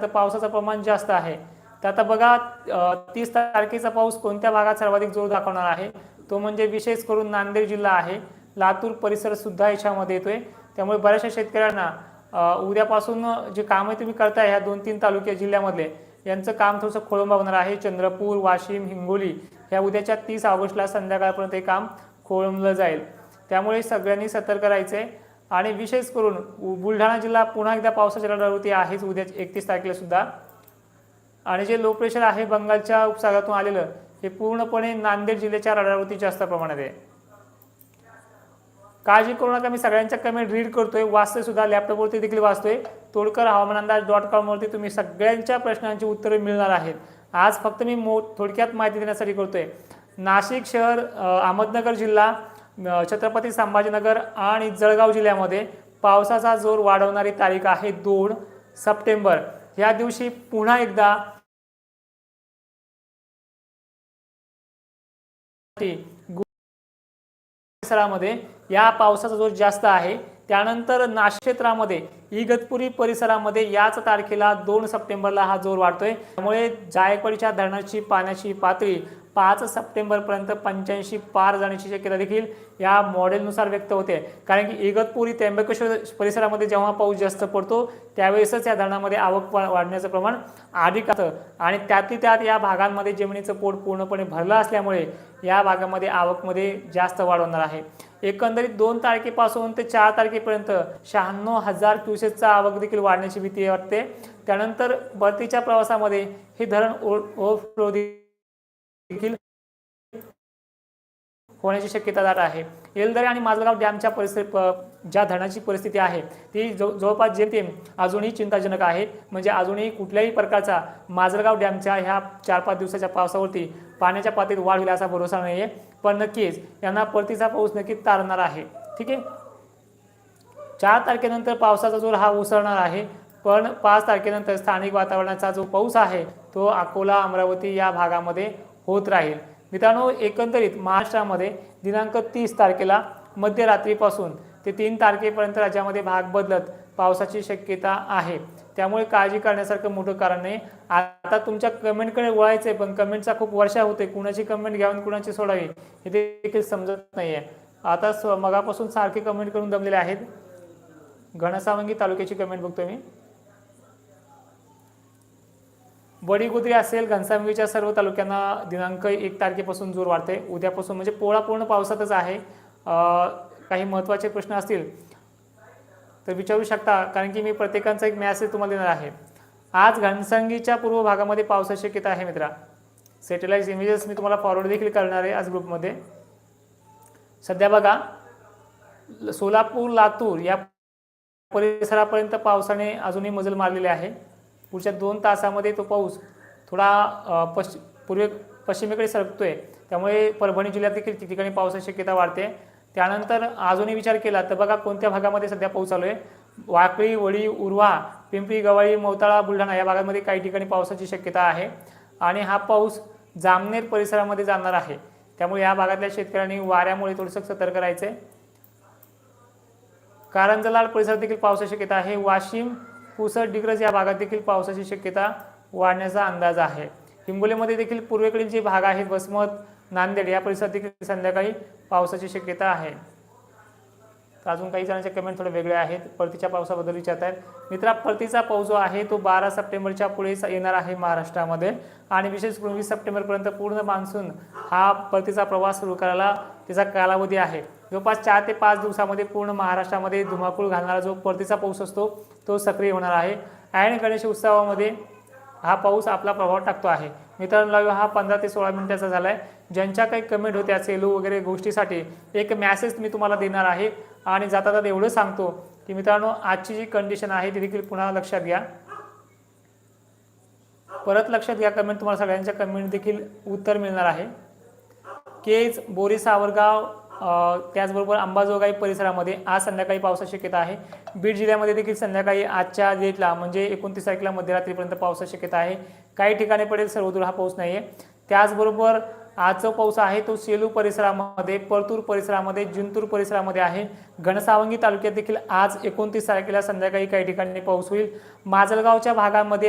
तर पावसाचं प्रमाण जास्त आहे. तर आता बघा तीस तारखेचा पाऊस कोणत्या भागात सर्वाधिक जोर दाखवणार आहे? तो म्हणजे विशेष करून नांदेड जिल्हा आहे. लातूर परिसर सुद्धा याच्यामध्ये येतोय. त्यामुळे बऱ्याचशा शेतकऱ्यांना उद्यापासून जे कामे तुम्ही करताय ह्या दोन तीन तालुक्या जिल्ह्यामधले यांचं काम थोडंसं खोळंबा होणार आहे. चंद्रपूर वाशिम हिंगोली ह्या उद्याच्या तीस ऑगस्टला संध्याकाळपर्यंत हे काम खोळंबलं जाईल. त्यामुळे सगळ्यांनी सतर्क राहायचं आहे आणि विशेष करून बुलढाणा जिल्हा पुन्हा एकदा पावसाच्या रडावरती आहेच उद्या एकतीस तारखेला सुद्धा. आणि जे लो प्रेशर आहे बंगालच्या उपसागरातून आलेलं हे पूर्णपणे नांदेड जिल्ह्याच्या रडारवरती जास्त प्रमाणात आहे. काळजी करू नका मी सगळ्यांच्या कमेंट रीड करतोय वाचतोय सुद्धा लॅपटॉपवरती देखील वाचतोय. तोडकर हवामान अंदाज डॉट कॉमवरती तुम्ही सगळ्यांच्या प्रश्नांची उत्तरे मिळणार आहेत. आज फक्त मी मो थोडक्यात माहिती देण्यासाठी करतोय. नाशिक शहर अहमदनगर जिल्हा छत्रपती संभाजीनगर आणि जळगाव जिल्ह्यामध्ये पावसाचा जोर वाढवणारी तारीख आहे दोन सप्टेंबर. या दिवशी पुन्हा एकदा परिसरामध्ये या पावसाचा जोर जास्त आहे. त्यानंतर नाशिक क्षेत्रामध्ये इगतपुरी परिसरामध्ये याच तारखेला दोन सप्टेंबरला हा जोर वाढतोय. त्यामुळे जायकवाडीच्या धरणाची पाण्याची पातळी पाच सप्टेंबरपर्यंत पंच्याऐंशी पार जाण्याची शक्यता देखील या मॉडेलनुसार व्यक्त होते. कारण की इगतपुरी त्र्यंबकेश्वर परिसरामध्ये जेव्हा पाऊस जास्त पडतो त्यावेळेसच या धरणामध्ये आवक वा- वाढण्याचं प्रमाण अधिक असतं. आणि त्यातली त्यात या भागांमध्ये जमिनीचं पोट पूर्णपणे भरलं असल्यामुळे या भागामध्ये आवकमध्ये जास्त वाढ होणार आहे. एकंदरीत दोन तारखेपासून ते चार तारखेपर्यंत शहाण्णव हजार क्युसेसचा आवक देखील वाढण्याची भीती वाटते. त्यानंतर परतीच्या प्रवासामध्ये हे धरण ओव्हरफ्लो देखील होण्याची शक्यता दाट आहे. येलदरे आणि माजलगाव डॅमच्या परिस्थिती प- ज्या धरणाची परिस्थिती आहे ती जव जवळपास जेमतेम अजूनही चिंताजनक आहे. म्हणजे अजूनही कुठल्याही प्रकारचा माजलगाव डॅमच्या ह्या चार पाच दिवसाच्या पावसावरती पाण्याच्या पातळीत वाढ होईल असा भरोसा नाही आहे पण नक्कीच यांना परतीचा पाऊस नक्कीच तारणार आहे. ठीक आहे? चार तारखेनंतर पावसाचा जोर हा उसळणार आहे. पण पाच तारखेनंतर स्थानिक वातावरणाचा जो पाऊस आहे तो अकोला अमरावती या भागामध्ये होत राहील. मित्रांनो एकंदरीत महाराष्ट्रामध्ये दिनांक तीस तारखेला मध्यरात्रीपासून ते तीन तारखेपर्यंत राज्यामध्ये भाग बदलत पावसाची शक्यता आहे. त्यामुळे काळजी करण्यासारखं मोठं कारण नाही. आता तुमच्या कमेंटकडे वळायचं आहे पण कमेंटचा खूप वर्षा होते. कुणाची कमेंट घ्यावी कुणाची सोडावी हे देखील समजत नाही आहे आता स मगापासून सारखे कमेंट करून दमलेले आहेत. घनसावंगी तालुक्याची कमेंट बघतो मी. बडीगुद्री असेल घनसावंगीच्या सर्व तालुक्यांना दिनांक एक तारखेपासून जोर वाढते उद्यापासून म्हणजे पोळा पूर्ण पावसातच आहे. काही महत्त्वाचे प्रश्न असतील तर विचारू शकता कारण की मी प्रत्येकांचा एक मॅसेज तुम्हाला देणार आहे. आज घनसंगीच्या पूर्व भागामध्ये पावसाची शक्यता आहे मित्रा. सॅटेलाईट इमेजेस मी तुम्हाला फॉरवर्ड देखील करणार आहे आज ग्रुपमध्ये. सध्या बघा सोलापूर लातूर या परिसरापर्यंत पावसाने अजूनही मजल मारलेली आहे. पुढच्या दोन तासामध्ये तो पाऊस थोडा अ, पूर्वे पश्चिमेकडे सरकतोय. त्यामुळे परभणी जिल्ह्यात देखील ठिकठिकाणी पावसाची शक्यता वाढते. त्यानंतर अजूनही विचार केला तर बघा कोणत्या भागामध्ये सध्या पाऊस चालू आहे. वाकळी वडी उर्वा पिंपरी गवाळी मोताळा बुलढाणा या भागामध्ये काही ठिकाणी पावसाची शक्यता आहे. आणि हा पाऊस जामनेर परिसरामध्ये जाणार आहे. त्यामुळे या भागातल्या शेतकऱ्यांनी वाऱ्यामुळे थोडंसं सतर्क राहायचं आहे कारंजलाड परिसरात देखील पावसाची शक्यता आहे. वाशिम पुसद डिग्रज या भागात देखील पावसाची शक्यता वाढण्याचा अंदाज आहे. हिंगोलीमध्ये देखील पूर्वेकडील जे भाग आहेत वसमत नांदेड या परिसरात देखील संध्याकाळी पावसाची शक्यता आहे. तर अजून काही जणांचे कमेंट थोडे वेगळे आहेत. परतीच्या पावसाबद्दल विचारत आहेत मित्रा परतीचा पाऊस जो आहे तो बारा सप्टेंबरच्या पुढे येणार आहे महाराष्ट्रामध्ये. आणि विशेष करून वीस सप्टेंबरपर्यंत पूर्ण मान्सून हा परतीचा प्रवास सुरू करायला त्याचा कालावधी आहे. जवळपास चार ते पाच दिवसामध्ये पूर्ण महाराष्ट्रामध्ये धुमाकूळ घालणारा जो परतीचा पाऊस असतो तो सक्रिय होणार आहे. आणि गणेश उत्सवामध्ये हा पाऊस आपला प्रभाव टाकतो आहे. मित्रांनो लाईव्ह हा पंधरा ते सोळा मिनिटाचा झाला आहे ज्यांच्या काही कमेंट होत्या सेलू वगैरे गोष्टीसाठी एक मॅसेज मी तुम्हाला देणार आहे. आणि जाता जाता एवढं सांगतो की मित्रांनो आजची जी कंडिशन आहे ती देखील पुन्हा लक्षात घ्या. परत लक्षात घ्या कमेंट तुम्हाला सगळ्यांच्या कमेंट देखील उत्तर मिळणार आहे. केज बोरी सावरगाव त्याचबरोबर अंबाजोगाई परिसरामध्ये आज संध्याकाळी पावसाची शक्यता आहे. बीड जिल्ह्यामध्ये देखील संध्याकाळी आजच्या डेटला म्हणजे एकोणतीस तारखेला मध्यरात्रीपर्यंत पावसाची शक्यता आहे. काही ठिकाणी पडेल सर्वदूर हा पाऊस नाही आहे त्याचबरोबर आजचा पाऊस आहे तो सेलू परिसरामध्ये परतूर परिसरामध्ये जिंतूर परिसरामध्ये आहे. घनसावंगी तालुक्यात देखील आज एकोणतीस तारखेला संध्याकाळी काही ठिकाणी पाऊस होईल. माजलगावच्या भागामध्ये